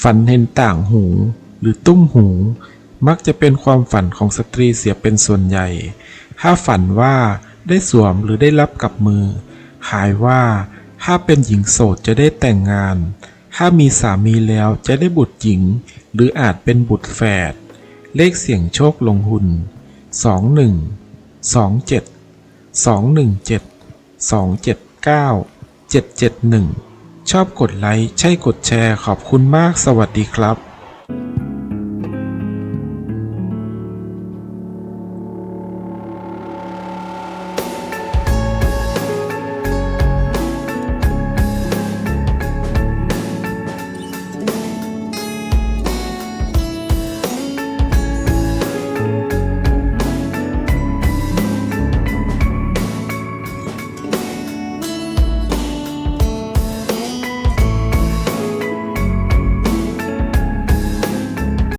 ฝันเห็นต่างหู หรือตุ้มหู มักจะเป็นความฝันของสตรีเสียเป็นส่วนใหญ่ ถ้าฝันว่าได้สวมหรือได้รับกับมือ หายว่าถ้าเป็นหญิงโสดจะได้แต่งงาน ถ้ามีสามีแล้วจะได้บุตรหญิง หรืออาจเป็นบุตรแฝด เลขเสี่ยงโชคลงหุน21 27 217 279 771 ชอบกดไลค์ ใช่กดแชร์ ขอบคุณมาก สวัสดีครับ